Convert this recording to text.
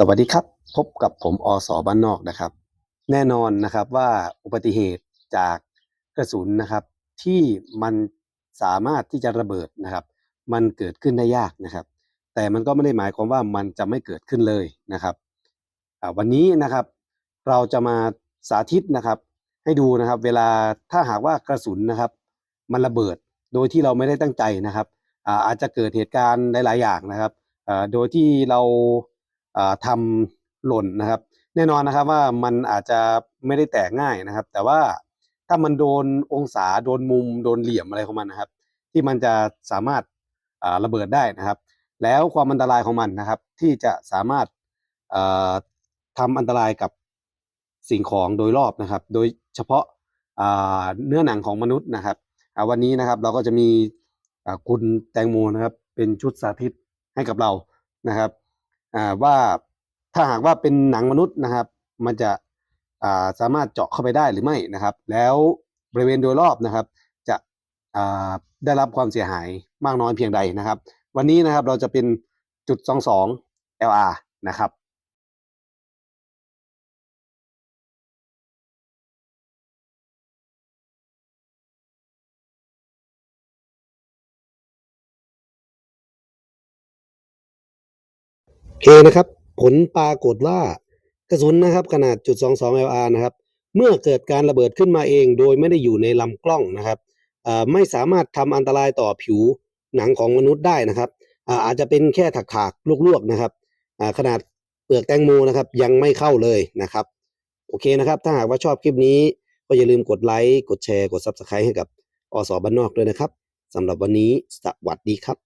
สวัสดีครับ พบกับผมอสบ้านนอกนะครับ แน่นอนนะครับว่าอุบัติเหตุจากกระสุนนะครับ ที่มันสามารถที่จะระเบิดนะครับ มันเกิดขึ้นได้ยากนะครับ แต่มันก็ไม่ได้หมายความว่ามันจะไม่เกิดขึ้นเลยนะครับวันนี้นะครับ เราจะมาสาธิตนะครับ ให้ดูนะครับ เวลาถ้าหากว่ากระสุนนะครับ มันระเบิดโดยที่เราไม่ได้ตั้งใจนะครับอาจจะเกิดเหตุการณ์หลาย ๆ อย่างนะครับโดยที่เรา ทำหล่นนะครับ แน่นอนนะครับว่ามันอาจจะไม่ได้แตกง่ายนะครับ แต่ว่าถ้ามันโดนองศาโดนมุมโดนเหลี่ยมอะไรของมันนะครับ ที่มันจะสามารถาระเบิดได้นะครับ แล้วความอันตรายของมันนะครับ ที่จะสามารถเอ่อทำอันตรายกับสิ่งของโดยรอบนะครับ โดยเฉพาะาเนื้อหนังของมนุษย์นะครับวันนี้นะครับเราก็จะมีคุณแตงโมนะครับ เป็นชุดสาธิตให้กับเรานะครับ ว่าถ้าหากว่าเป็นหนังมนุษย์นะครับ มันจะาสามารถเจาะเข้าไปได้หรือไม่นะครับ แล้วบริเวณโดยรอบนะครับ จะได้รับความเสียหายมากน้อยเพียงใดนะครับ วันนี้นะครับเราจะเป็นจุด 22 LR นะครับ โอเคนะครับ ผลปรากฏว่ากระสุนนะครับ ขนาดจุด22 LR นะครับ เมื่อเกิดการระเบิดขึ้นมาเอง โดยไม่ได้อยู่ในลำกล้องนะครับไม่สามารถทำอันตรายต่อผิวหนังของมนุษย์ได้นะครับ อาจจะเป็นแค่ถักๆลวกๆนะครับขนาดเปลือกแตงโมนะครับยังไม่เข้าเลยนะครับ โอเคนะครับ ถ้าหากว่าชอบคลิปนี้ ก็อย่าลืมกดไลค์ กดแชร์ กด Subscribe ให้กับอสบ้านนอกด้วยนะครับสำหรับวันนี้สวัสดีครับ